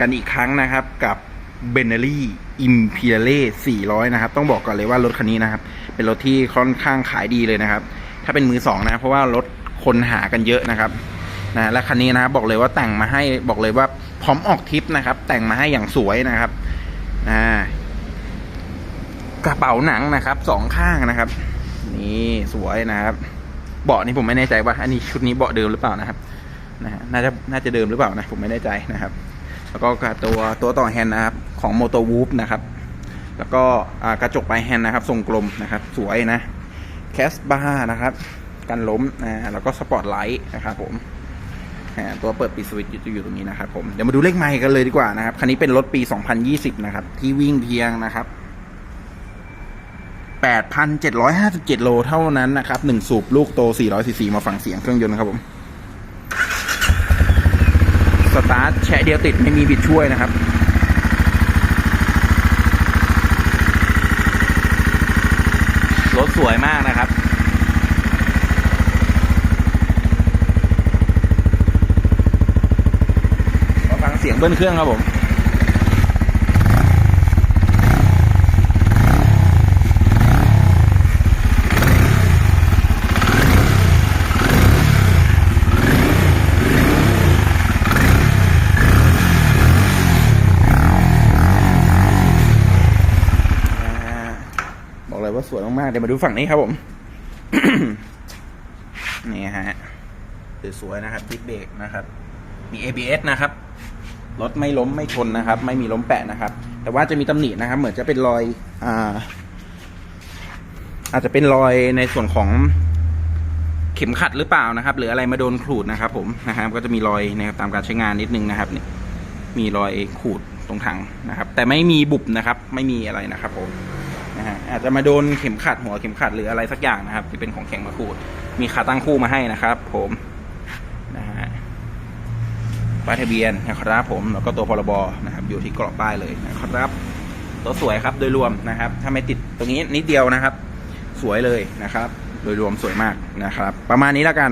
กันอีกครั้งนะครับกับ b e n e l y Imperiale 400 นะครับ ต้องบอกก่อนเลยว่ารถคันนี้นะครับ เป็นรถที่ค่อนข้างขายดีเลยนะครับ ถ้าเป็นมือสองนะเพราะว่ารถคนหากันเยอะนะครับนะและคันนี้นะครับบอกเลยว่าแต่งมาให้บอกเลยว่าพร้อมออกทริปนะครับ แต่งมาให้อย่างสวยนะครับอ่ากระเป๋าหนังนะครับสองข้างนะครับ นี่สวยนะครับ เบาะนี่ผมไม่แน่ใจว่า อันนี้ชุดนี้เบาะเดิมหรือเปล่านะครับนะฮะน่าจะน่าจะเดิมหรือเปล่านะผมไม่แน่ใจนะครับ แล้วก็ตัวตัวต่อแฮนด์นะครับของ m o t o w o o นะครับ แล้วก็กระจกปลายแฮนด์นะครับ ทรงกลมนะครับ สวยนะแคสบาร์นะครับ กันล้มนะแล้วก็สปอตไลท์นะครับผมตัวเปิดปิดสวิตช์อยู่ตรงนี้นะครับผมเดี๋ยวมาดูเลขไมค์กันเลยดีกว่านะครับ คันนี้เป็นรถปี 2020 นะครับ ที่วิ่งเพียงนะครับ 8,757 โลเท่านั้นนะครับหนึ่งสูบลูกโต400ซีซีมาฟังเสียงเครื่องยนต์ครับผม ตาร์ทแฉะเดียวติดไม่มีบิดช่วยนะครับรถสวยมากนะครับมาฟังเสียงเบิ้ลเครื่องครับผม อ่าบอกเลย ว่าสวยมากๆเดี๋ยวมาดูฝั่งนี้ครับผมนี่ฮะสวยๆนะครับดิสเบรกนะครับ มี ABS นะครับรถไม่ล้มไม่ชนนะครับ ไม่มีล้มแปะนะครับ แต่ว่าจะมีตำหนินะครับ เหมือนจะเป็นรอยอ่าอาจจะเป็นรอยในส่วนของเข็มขัดหรือเปล่านะครับ หรืออะไรมาโดนขูดนะครับ ผมนะครับก็จะมีรอยนะครับตามการใช้งานนิดนึงนะครับนี่มีรอยขูดตรงถังนะครับ แต่ไม่มีบุบนะครับ ไม่มีอะไรนะครับผม นะฮะอาจจะมาโดนเข็มขัดหัวเข็มขัดหรืออะไรสักอย่างนะครับ ที่เป็นของแข็งมาขูด มีขาตั้งคู่มาให้นะครับ ผมนะฮะป้ายทะเบียนนะครับ ผมแล้วก็ตัวพรบนะครับ อยู่ที่กรอบป้ายเลยนะครับตัวสวยครับโดยรวมนะครับ ถ้าไม่ติดตรงนี้นิดเดียวนะครับ สวยเลยนะครับ โดยรวมสวยมากนะครับ ประมาณนี้แล้วกัน